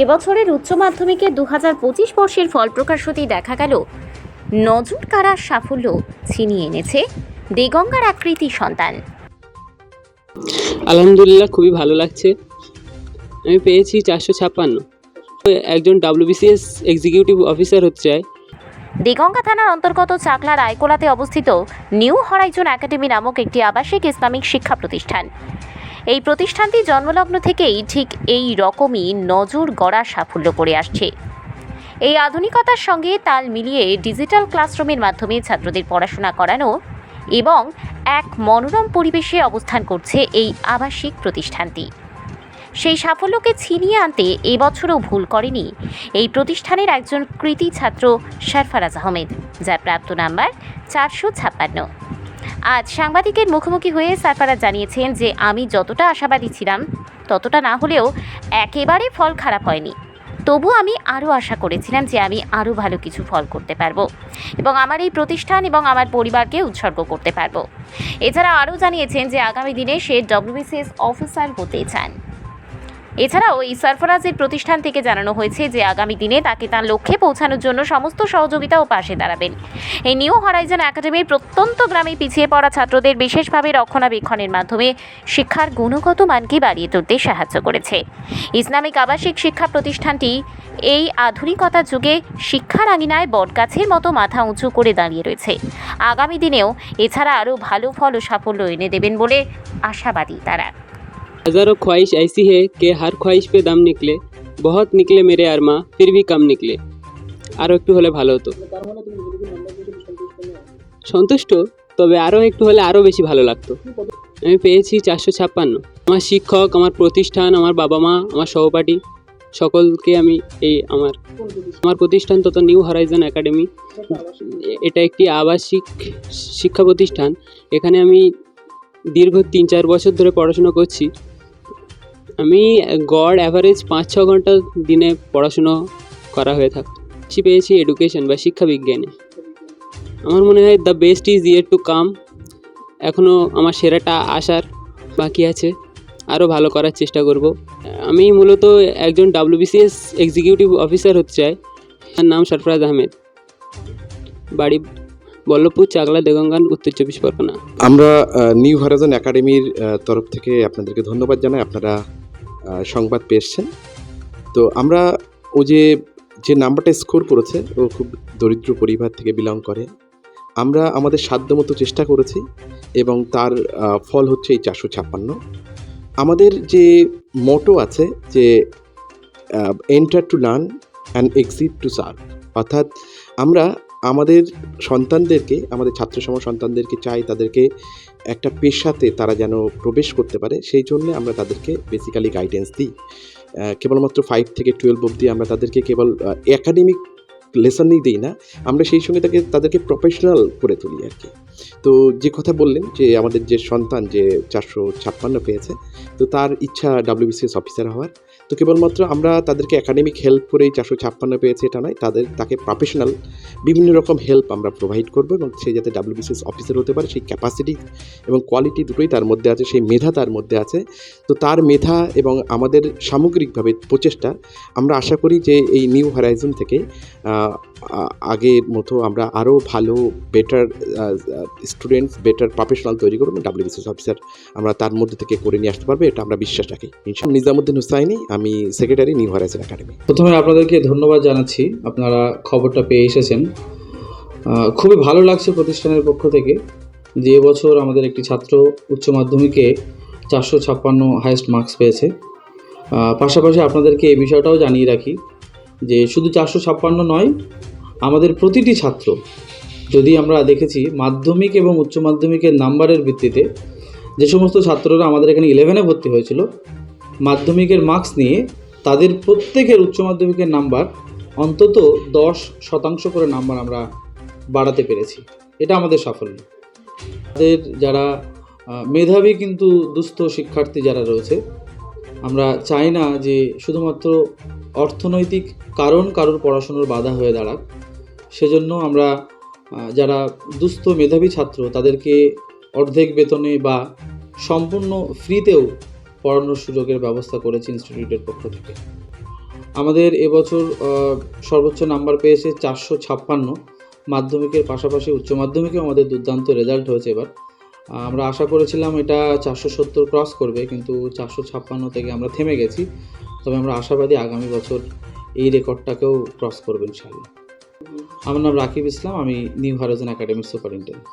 এবছরের উচ্চ মাধ্যমিকে দু হাজার পঁচিশ বর্ষের ফল প্রকাশ হতেই দেখা গেল নজর কাড়ার সাফল্য ছিনিয়ে এনেছে দেগঙ্গার আকৃতি সন্তান। আলহামদুলিল্লাহ খুবই ভালো লাগছে। আমি পেয়েছি চারশো ছাপ্পান্ন। একজন ডাব্লিউবিসিএস এক্সিকিউটিভ অফিসার হতে চায় দেগঙ্গা থানার অন্তর্গত চাকলা রায়কোলাতে অবস্থিত নিউ হরাইজন একাডেমি নামক একটি আবাসিক ইসলামিক শিক্ষা প্রতিষ্ঠান। এই প্রতিষ্ঠানটি জন্মলগ্ন থেকেই ঠিক এই রকমই নজর গড়া সাফল্য করে আসছে। এই আধুনিকতার সঙ্গে তাল মিলিয়ে ডিজিটাল ক্লাসরুমের মাধ্যমে ছাত্রদের পড়াশোনা করানো এবং এক মনোরম পরিবেশে অবস্থান করছে এই আবাসিক প্রতিষ্ঠানটি। সেই সাফল্যকে ছিনিয়ে আনতে এবছরও ভুল করেনি এই প্রতিষ্ঠানের একজন কৃতি ছাত্র সরফরাজ আহমেদ, যার প্রাপ্ত নাম্বার চারশো ছাপ্পান্ন। আজ সাংবাদিকের মুখোমুখি হয়ে সারফারাজ জানিয়েছেন যে আমি যতটা আশাবাদী ছিলাম, ততটা না হলেও একেবারে ফল খারাপ হয়নি। তবু আমি আরও আশা করেছিলাম যে আমি আরও ভালো কিছু ফল করতে পারব এবং আমার এই প্রতিষ্ঠান এবং আমার পরিবারকে উৎসর্গ করতে পারব। এছাড়া আরও জানিয়েছেন যে আগামী দিনে সে ডব্লিউবিসিএস অফিসার হতে চান। এছাড়াও এই সারফরাজের প্রতিষ্ঠান থেকে জানানো হয়েছে যে আগামী দিনে তাকে তার লক্ষ্যে পৌঁছানোর জন্য সমস্ত সহযোগিতা ও পাশে দাঁড়াবেন। এই নিউ হরাইজন একাডেমির প্রত্যন্ত গ্রামে পিছিয়ে পড়া ছাত্রদের বিশেষভাবে রক্ষণাবেক্ষণের মাধ্যমে শিক্ষার গুণগত মানকে বাড়িয়ে তুলতে সাহায্য করেছে। ইসলামিক আবাসিক শিক্ষা প্রতিষ্ঠানটি এই আধুনিকতা যুগে শিক্ষার আঙিনায় বটগাছের মতো মাথা উঁচু করে দাঁড়িয়ে রয়েছে। আগামী দিনেও এছাড়া আরও ভালো ফল ও সাফল্য এনে দেবেন বলে আশাবাদী তারা। हज़ारों ख्वाहिश ऐसी है कि हर ख्वाहिश पे दम निकले बहुत निकले मेरे अरमा फिर भी कम निकले আরও একটু হলে ভালো হতো সন্তুষ্ট তবে আরও একটু হলে আরও বেশি ভালো লাগতো আমি পেয়েছি চারশো ছাপ্পান্ন আমার শিক্ষক আমার প্রতিষ্ঠান আমার বাবা মা আমার সহপাঠী সকলকে আমি এই আমার আমার প্রতিষ্ঠান তত নিউ হরাইজন একাডেমি এটা একটি আবাসিক শিক্ষা প্রতিষ্ঠান এখানে আমি দীর্ঘ তিন চার বছর ধরে পড়াশোনা করছি আমি গড় অ্যাভারেজ পাঁচ ছ ঘণ্টা দিনে পড়াশুনো করা হয়ে থাকে বেশি পেয়েছি এডুকেশন বা শিক্ষা বিজ্ঞানে। আমার মনে হয় the best is yet to come এখনও আমার সেরাটা আসার বাকি আছে। আরও ভালো করার চেষ্টা করব। আমি মূলত একজন ডাব্লিউবিসিএস এক্সিকিউটিভ অফিসার হতে চাই। তার নাম সরফরাজ আহমেদ। বাড়ি বল্লভপুর চাকলা দেগঙ্গান, উত্তর চব্বিশ পরগনা। আমরা নিউ হরাইজন একাডেমির তরফ থেকে আপনাদেরকে ধন্যবাদ জানাই। আপনারা সংবাদ পেয়েছেন। তো আমরা ও যে যে নাম্বারটা স্কোর করেছে, ও খুব দরিদ্র পরিবার থেকে বিলং করে। আমরা আমাদের সাধ্যমতো চেষ্টা করেছি এবং তার ফল হচ্ছে এই চারশো ছাপ্পান্ন। আমাদের যে মোটো আছে যে enter to learn and exit to serve অর্থাৎ আমরা আমাদের সন্তানদেরকে, আমাদের ছাত্র সমাজ সন্তানদেরকে চাই, তাদেরকে একটা পেশাতে তারা যেন প্রবেশ করতে পারে, সেই জন্য আমরা তাদেরকে বেসিক্যালি গাইডেন্স দিই। কেবলমাত্র ফাইভ থেকে টুয়েলভ অবধি আমরা তাদেরকে কেবল একাডেমিক লেসনই দিই না, আমরা সেই সঙ্গে তাকে, তাদেরকে প্রফেশনাল করে তুলি আর কি। তো যে কথা বললেন যে আমাদের যে সন্তান যে চারশো ছাপ্পান্ন পেয়েছে, তো তার ইচ্ছা ডাব্লিউবিসিএস অফিসার হওয়ার তো কেবলমাত্র আমরা তাদেরকে একাডেমিক হেল্প করেই চারশো ছাপ্পান্ন পেয়েছে, এটা নয়। তাদের, তাকে প্রফেশনাল বিভিন্ন রকম হেল্প আমরা প্রোভাইড করব এবং সে যাতে ডাব্লিউবিসিএস অফিসার হতে পারে, সেই ক্যাপাসিটি এবং কোয়ালিটি দুটোই তার মধ্যে আছে, সেই মেধা তার মধ্যে আছে। তো তার মেধা এবং আমাদের সামগ্রিকভাবে প্রচেষ্টা, আমরা আশা করি যে এই নিউ হরাইজন থেকে আগের মতো আমরা আরও ভালো বেটার স্টুডেন্টস বেটার প্রফেশনাল তৈরি করব ডাব্লিউবিসিএস অফিসার আমরা তার মধ্যে থেকে করে নিয়ে আসতে পারব, এটা আমরা বিশ্বাস রাখি। নিজামুদ্দিন হুসাইনি, আমি সেক্রেটারি নিউ হরাইজন একাডেমি প্রথমে আপনাদেরকে ধন্যবাদ জানাচ্ছি। আপনারা খবরটা পেয়ে এসেছেন। খুবই ভালো লাগছে প্রতিষ্ঠানের পক্ষ থেকে যে বছর আমাদের একটি ছাত্র উচ্চ মাধ্যমিকে চারশো ছাপ্পান্ন হায়েস্ট মার্কস পেয়েছে। পাশাপাশি আপনাদেরকে এই বিষয়টাও জানিয়ে রাখি যে শুধু চারশো ছাপ্পান্ন নয়, আমাদের প্রতিটি ছাত্র, যদি আমরা দেখেছি মাধ্যমিক এবং উচ্চ মাধ্যমিকের নাম্বারের ভিত্তিতে, যে সমস্ত ছাত্ররা আমাদের এখানে ইলেভেনে ভর্তি হয়েছিল মাধ্যমিকের মার্কস নিয়ে তাদের প্রত্যেকের উচ্চ মাধ্যমিকের নাম্বার অন্তত দশ শতাংশ করে নাম্বার আমরা বাড়াতে পেরেছি। এটা আমাদের সাফল্য। তাদের যারা মেধাবী কিন্তু দুস্থ শিক্ষার্থী যারা রয়েছে, আমরা চাই না যে শুধুমাত্র অর্থনৈতিক কারণ কারোর পড়াশুনোর বাধা হয়ে দাঁড়াক। সেজন্য আমরা যারা দুস্থ মেধাবী ছাত্র তাদেরকে অর্ধেক বেতনে বা সম্পূর্ণ ফ্রিতেও পড়ানোর সুযোগের ব্যবস্থা করেছে ইনস্টিটিউটের পক্ষ থেকে। আমাদের এবছর সর্বোচ্চ নাম্বার পেয়েছে চারশো ছাপ্পান্ন। মাধ্যমিকের পাশাপাশি উচ্চ মাধ্যমিকেও আমাদের দুর্দান্ত রেজাল্ট হয়েছে এবার। আমরা আশা করেছিলাম এটা চারশো সত্তর ক্রস করবে, কিন্তু চারশো ছাপ্পান্ন থেকে আমরা থেমে গেছি। তবে আমরা আশাবাদী আগামী বছর এই রেকর্ডটাকেও ক্রস করবেন ইনশাআল্লাহ। আমার নাম রাকিব ইসলাম, আমি নিউ হারাজন একাডেমির সুপারিনটেন্ডেন্ট।